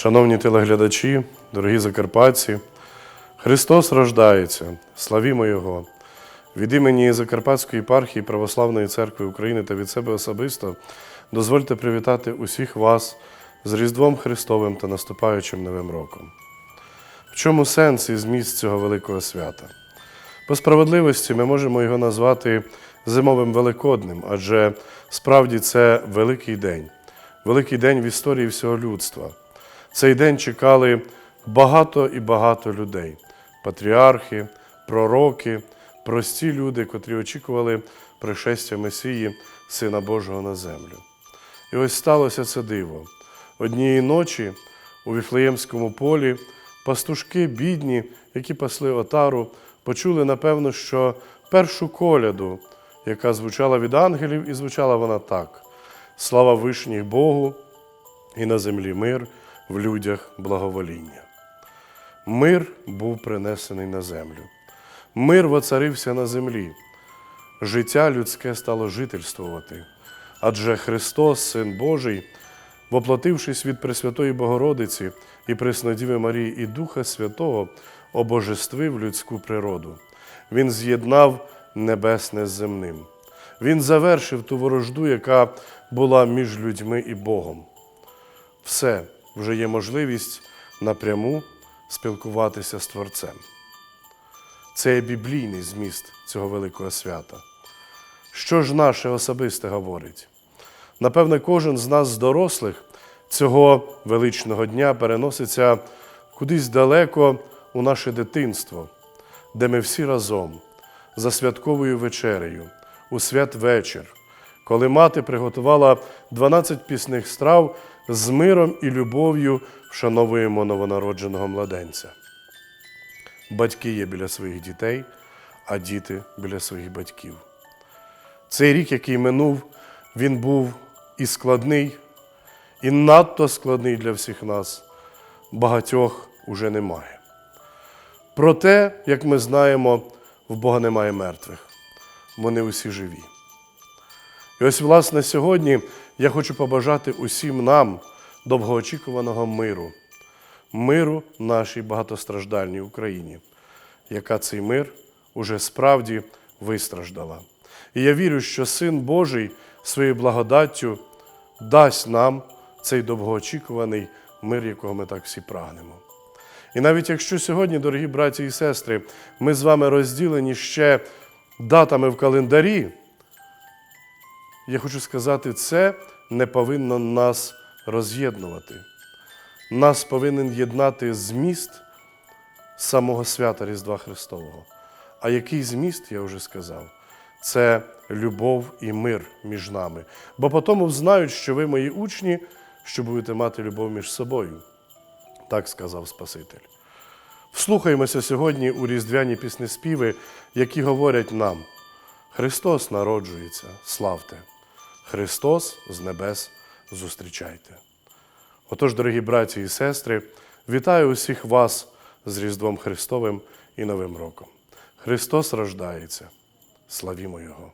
Шановні телеглядачі, дорогі закарпатці, Христос рождається, славімо Його. Від імені Закарпатської єпархії Православної церкви України та від себе особисто дозвольте привітати усіх вас з Різдвом Христовим та наступаючим Новим роком. В чому сенс і зміст цього великого свята? По справедливості ми можемо його назвати зимовим великодним, адже справді це великий день, великий день в історії всього людства. Цей день чекали багато і багато людей: патріархи, пророки, прості люди, котрі очікували пришестя Месії, Сина Божого на землю. І ось сталося це диво. Однієї ночі у Віфлеємському полі пастушки бідні, які пасли отару, почули, напевно, що першу коляду, яка звучала від ангелів, і звучала вона так: Слава вишніх Богу, і на землі мир, в людях благовоління. Мир був принесений на землю. Мир воцарився на землі. Життя людське стало жительствувати. Адже Христос, Син Божий, воплотившись від Пресвятої Богородиці і Преснодіви Марії і Духа Святого, обожествив людську природу. Він з'єднав небесне з земним. Він завершив ту ворожду, яка була між людьми і Богом. Все вже є можливість напряму спілкуватися з Творцем. Це є біблійний зміст цього великого свята. Що ж наше особисте говорить? Напевне, кожен з нас, з дорослих, цього величного дня переноситься кудись далеко у наше дитинство, де ми всі разом за святковою вечерею, у святвечір, коли мати приготувала 12 пісних страв з миром і любов'ю вшановуємо новонародженого младенця. Батьки є біля своїх дітей, а діти біля своїх батьків. Цей рік, який минув, він був і складний, і надто складний для всіх нас. Багатьох уже немає. Проте, як ми знаємо, в Бога немає мертвих. Вони усі живі. І ось, власне, сьогодні я хочу побажати усім нам довгоочікуваного миру, миру нашій багатостраждальній Україні, яка цей мир уже справді вистраждала. І я вірю, що Син Божий своєю благодаттю дасть нам цей довгоочікуваний мир, якого ми так всі прагнемо. І навіть якщо сьогодні, дорогі браті і сестри, ми з вами розділені ще датами в календарі, я хочу сказати, це не повинно нас роз'єднувати. Нас повинен єднати зміст самого свята Різдва Христового. А який зміст, я вже сказав, це любов і мир між нами. Бо по тому знають, що ви мої учні, що будете мати любов між собою. Так сказав Спаситель. Вслухаємося сьогодні у різдвяні піснеспіви, які говорять нам: Христос народжується, славте! Христос з небес зустрічайте. Отож, дорогі браті і сестри, вітаю усіх вас з Різдвом Христовим і Новим роком. Христос рождається. Славімо Його!